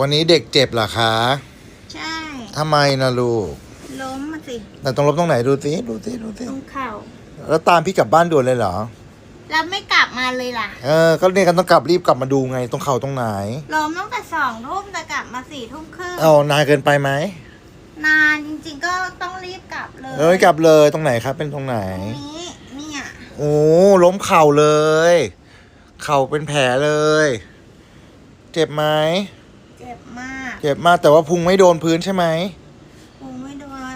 วันนี้เด็กเจ็บเหรอคะ ใช่ทำไมนะลูก ล้มมาสิแต่ต้องลบตรงไหนดูสิดูสิดูสิตรงเข่าแล้วตามพี่กลับบ้านด่วนเลยเหรอ แล้วไม่กลับมาเลยล่ะ เออ ก็เนี่ยกันต้องกลับรีบกลับมาดูไงตรงเข่าตรงไหน ล้มตั้งแต่สองทุ่มแต่กลับมาสี่ทุ่มครึ่งเอานานเกินไปไหม นานจริงๆก็ต้องรีบกลับเลยเอ้ยกลับเลยตรงไหนครับ เป็นตรงไหน ตรงนี้เนี่ยโอ้ล้มเข่าเลย เข่าเป็นแผลเลย เจ็บไหม เจ็บมากเจ็บมากแต่ว่าพุงไม่โดนพื้นใช่ไหมกูไม่โดน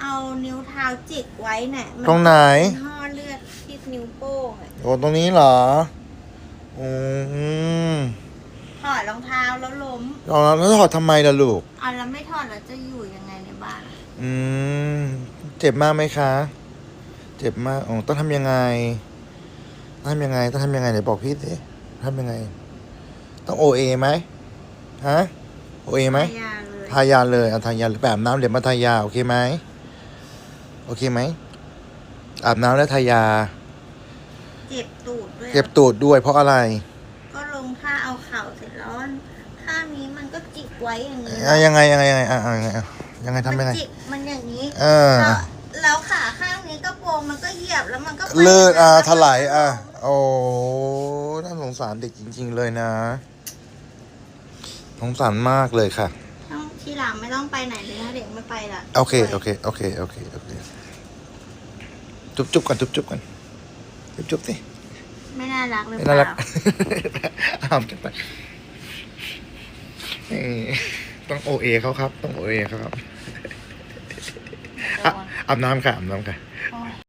เอานิ้วเท้าจิกไว้เนี่ยมัตรงไหนเป็นห่อเลือดที่นิ้วโป้งอะโอ้ตรงนี้เหรออืมถอดรองเท้าแล้วล้มเอาแล้วถอดทำไมล่ะลูก เอาแล้วไม่ถอดแล้วจะอยู่ยังไงในบ้านอะอืม เจ็บมากไหมคะ เจ็บมากอ๋อต้องทำยังไงต้องทำยังไงต้องทำยังไงเดี๋ยวบอกพี่สิทำยังไง ต้องโอเอไหม ฮะโอเอไหมยาเลยทายาเลยเอาทายาแบบอาบน้ำเดี๋ยวมาทายาโอเคไหมโอเคไหมอาบน้ำแล้วทายา เจ็บตูดด้วยเก็บตูดด้วยเพราะอะไร ก็ลงท่าเอาเข่าเสร็จแล้วข้างนี้มันก็จิกไว้อย่างนี้อะยังไงยังไงยังไงอะอะยังไงอะยังไงทำยังไงมันจิกมันอย่างนี้เออแล้วแล้วขาข้างนี้ก็โปรงมันก็เหยียบแล้วมันก็ไปเลือดอะแล้วถลายอะโอ้น่าสงสารเด็กจริง ๆ เลยนะ สงสารมากเลยค่ะ ต้องทีหลังไม่ต้องไปไหนเลยถ้าเด็กไม่ไปละโอเคโอเคโอเคโอเคโอเคจุ๊บจุ๊บกันจุ๊บจุ๊บกันจุ๊บจุ๊บสิไม่น่ารักเลยไม่เปน่ารัล่ากอ้าวจังไปเอ่อต้องโอเอเขาครับ ต้องโอเอเขาครับอะอาบน้ำค่ะอาบน้ำค่ะ